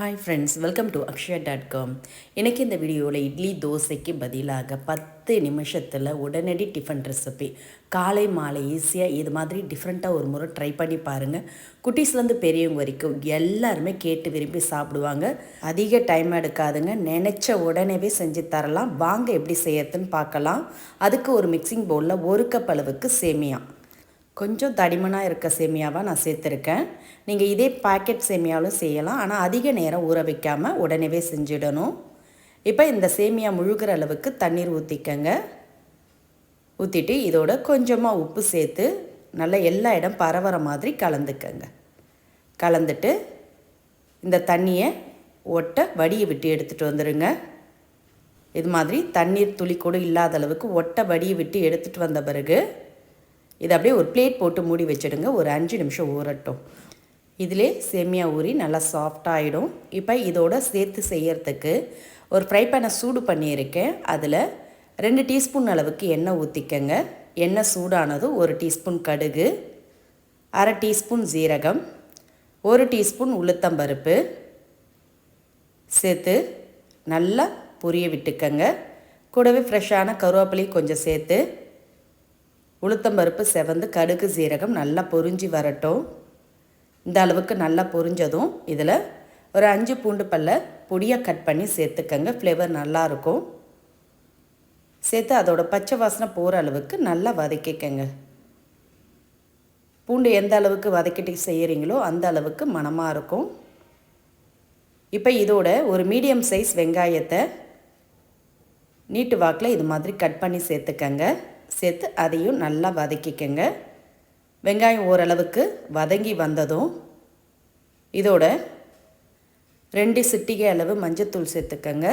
Hi friends welcome to Akshaya dot com எனக்கு இந்த வீடியோவில் இட்லி தோசைக்கு பதிலாக பத்து நிமிஷத்தில் உடனடி டிஃபன் ரெசிபி காலை மாலை ஈஸியாக இது மாதிரி டிஃப்ரெண்ட்டாக ஒரு முறை ட்ரை பண்ணி பாருங்கள் குட்டீஸ்லேருந்து பெரியவங்க வரைக்கும் எல்லாருமே கேட்டு விரும்பி சாப்பிடுவாங்க. அதிக டைம் எடுக்காதுங்க. நினச்ச உடனேவே செஞ்சு தரலாம். வாங்க எப்படி செய்யறதுன்னு பார்க்கலாம். அதுக்கு ஒரு மிக்சிங் பவுலில் ஒரு கப் அளவுக்கு சேமியா. கொஞ்சம் தடிமனாக இருக்க சேமியாவாக நான் சேர்த்துருக்கேன். நீங்கள் இதே பாக்கெட் சேமியாவும் செய்யலாம். ஆனால் அதிக நேரம் ஊற வைக்காமல் உடனே செஞ்சிடணும். இப்போ இந்த சேமியா முழுகிற அளவுக்கு தண்ணீர் ஊற்றிக்கங்க ஊற்றிட்டு இதோட கொஞ்சமாக உப்பு சேர்த்து நல்லா எல்லா இடம் பரவற மாதிரி கலந்துக்கங்க. கலந்துட்டு இந்த தண்ணியை ஒட்டை வடியை விட்டு எடுத்துகிட்டு வந்துடுங்க இது மாதிரி தண்ணீர் துளி கூட இல்லாத அளவுக்கு ஒட்டை வடியை விட்டு எடுத்துகிட்டு வந்த பிறகு இதை அப்படியே ஒரு பிளேட் போட்டு மூடி வச்சுடுங்க. ஒரு அஞ்சு நிமிஷம் ஊறட்டும். இதிலே சேமியா ஊறி நல்லா சாஃப்டாகிடும் இப்போ இதோட சேர்த்து செய்யறதுக்கு ஒரு ஃப்ரை பேனை சூடு பண்ணியிருக்கேன். அதில் ரெண்டு டீஸ்பூன் அளவுக்கு எண்ணெய் ஊற்றிக்கங்க எண்ணெய் சூடானதும் ஒரு டீஸ்பூன் கடுகு அரை டீஸ்பூன் ஜீரகம் ஒரு டீஸ்பூன் உளுத்தம்பருப்பு சேர்த்து நல்லா பொரிய விட்டுக்கங்க. கூடவே ஃப்ரெஷ்ஷான கருவேப்பிலையும் கொஞ்சம் சேர்த்து உளுத்தம்பருப்பு செவந்து கடுகு சீரகம் நல்லா பொறிஞ்சி வரட்டும். இந்த அளவுக்கு நல்லா பொரிஞ்சதும் இதில் ஒரு அஞ்சு பூண்டு பல்ல பொடியாக கட் பண்ணி சேர்த்துக்கங்க. ஃப்ளேவர் நல்லாயிருக்கும். சேர்த்து அதோட பச்சை வாசனை போகிற அளவுக்கு நல்லா வதக்கிக்கங்க. பூண்டு எந்த அளவுக்கு வதக்கிட்டு செய்கிறீங்களோ அந்த அளவுக்கு மனமாக இருக்கும். இப்போ இதோட ஒரு மீடியம் சைஸ் வெங்காயத்தை நீட்டு வாக்கில் இது மாதிரி கட் பண்ணி சேர்த்துக்கங்க. சேர்த்து அதையும் நல்லா வதக்கிக்கங்க. வெங்காயம் ஓரளவுக்கு வதங்கி வந்ததும் இதோட ரெண்டு சிட்டிகை அளவு மஞ்சத்தூள் சேர்த்துக்கங்க.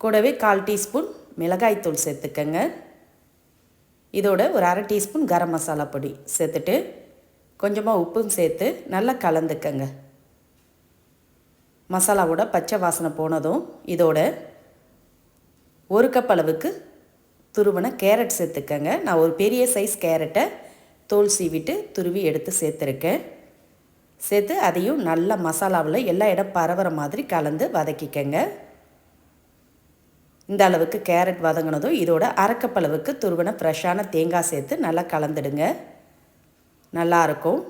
கூடவே கால் டீஸ்பூன் மிளகாய்த்தூள் சேர்த்துக்கங்க. இதோட ஒரு அரை டீஸ்பூன் கரம் மசாலா பொடி சேர்த்துட்டு கொஞ்சமாக உப்பும் சேர்த்து நல்லா கலந்துக்கங்க. மசாலாவோட பச்சை வாசனை போனதும் இதோட ஒரு கப் அளவுக்கு துருவன கேரட் சேர்த்துக்கங்க. நான் ஒரு பெரிய சைஸ் கேரட்டை தோல் சீவிட்டு துருவி எடுத்து சேர்த்துருக்கேன். சேர்த்து அதையும் நல்ல மசாலாவில் எல்லா இடம் பரவுற மாதிரி கலந்து வதக்கிக்கங்க. இந்த அளவுக்கு கேரட் வதங்கினதும் இதோட அரைக்கப்பளவுக்கு துருவன ஃப்ரெஷ்ஷான தேங்காய் சேர்த்து நல்லா கலந்துடுங்க. நல்லாயிருக்கும்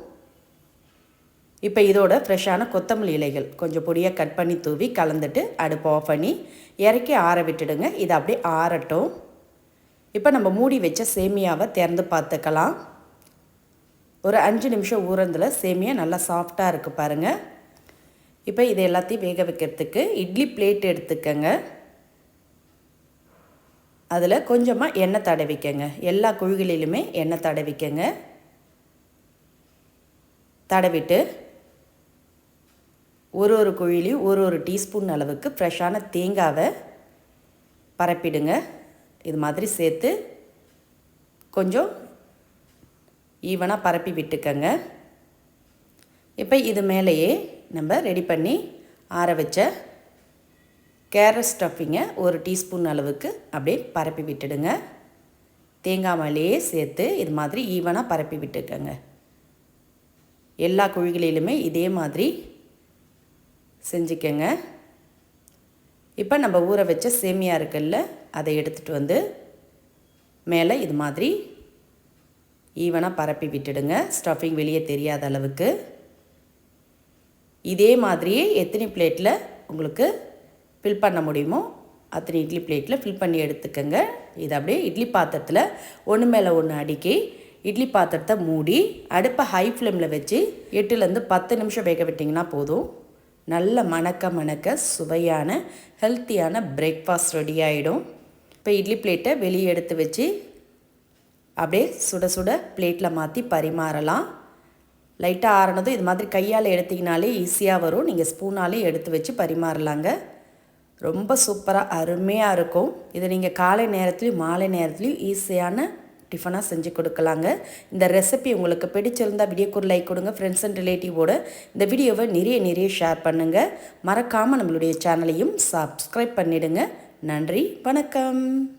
இப்போ இதோட ஃப்ரெஷ்ஷான கொத்தமல்லி இலைகள் கொஞ்சம் பொடியாக கட் பண்ணி தூவி கலந்துட்டு அடுப்பு ஆஃப் பண்ணி இறக்கி ஆற விட்டுடுங்க. இது அப்படியே ஆறட்டும். இப்போ நம்ம மூடி வச்ச சேமியாவை திறந்து பார்த்துக்கலாம். ஒரு அஞ்சு நிமிஷம் ஊறந்தில் சேமியா நல்லா சாஃப்டாக இருக்குது பாருங்கள் இப்போ இது எல்லாத்தையும் வேக வைக்கிறதுக்கு இட்லி பிளேட் எடுத்துக்கங்க. அதில் கொஞ்சமாக எண்ணெய் தடவிக்கங்க. எல்லா குழிகளிலுமே எண்ணெய் தடவிக்கங்க. தடவிட்டு ஒரு ஒரு குழிலையும் ஒரு ஒரு டீஸ்பூன் அளவுக்கு ஃப்ரெஷ்ஷான தேங்காவை பரப்பிடுங்க. இது மாதிரி சேர்த்து கொஞ்சம் ஈவனாக பரப்பி விட்டுக்கங்க. இப்போ இது மேலேயே நம்ம ரெடி பண்ணி ஆற வச்ச கேரட் ஸ்டஃபிங்கை ஒரு டீஸ்பூன் அளவுக்கு அப்படியே பரப்பி விட்டுடுங்க. தேங்காய் மேலேயே சேர்த்து இது மாதிரி ஈவனாக பரப்பி விட்டுக்கங்க. எல்லா குழிகளிலுமே இதே மாதிரி செஞ்சுக்கங்க. இப்போ நம்ம ஊற வச்ச சேமியா இருக்குல்ல அதை எடுத்துகிட்டு வந்து மேலே இது மாதிரி ஈவனாக பரப்பி விட்டுடுங்க. ஸ்டஃபிங் வெளியே தெரியாத அளவுக்கு. இதே மாதிரியே எத்தனை பிளேட்டில் உங்களுக்கு ஃபில் பண்ண முடியுமோ அத்தனை இட்லி பிளேட்டில் ஃபில் பண்ணி எடுத்துக்கோங்க. இது அப்படியே இட்லி பாத்திரத்தில் ஒன்று மேலே ஒன்று அடுக்கி இட்லி பாத்திரத்தை மூடி அடுப்பை ஹை ஃப்ளேமில் வச்சு எட்டுலேருந்து பத்து நிமிஷம் வேக விட்டிங்கன்னா போதும். நல்ல மணக்க மணக்க சுவையான ஹெல்த்தியான பிரேக்ஃபாஸ்ட் ரெடி ஆகிடும் இப்போ இட்லி பிளேட்டை வெளியே எடுத்து வச்சு அப்படியே சுட சுட பிளேட்டில் மாற்றி பரிமாறலாம். லைட்டாக ஆறினதும் இது மாதிரி கையால் எடுத்திங்கனாலே ஈஸியாக வரும். நீங்கள் ஸ்பூனாலே எடுத்து வச்சு பரிமாறலாங்க. ரொம்ப சூப்பராக அருமையாக இருக்கும். இதை நீங்கள் காலை நேரத்துலையும் மாலை நேரத்துலையும் ஈஸியான டிஃபனாக செஞ்சு கொடுக்கலாங்க. இந்த ரெசிபி உங்களுக்கு பிடிச்சிருந்தால் வீடியோக்கு ஒரு லைக் கொடுங்க. ஃப்ரெண்ட்ஸ் அண்ட் ரிலேட்டிவோட இந்த வீடியோவை நிறைய நிறைய ஷேர் பண்ணுங்கள் மறக்காமல் நம்மளுடைய சேனலையும் சப்ஸ்கிரைப் பண்ணிவிடுங்க நன்றி வணக்கம்.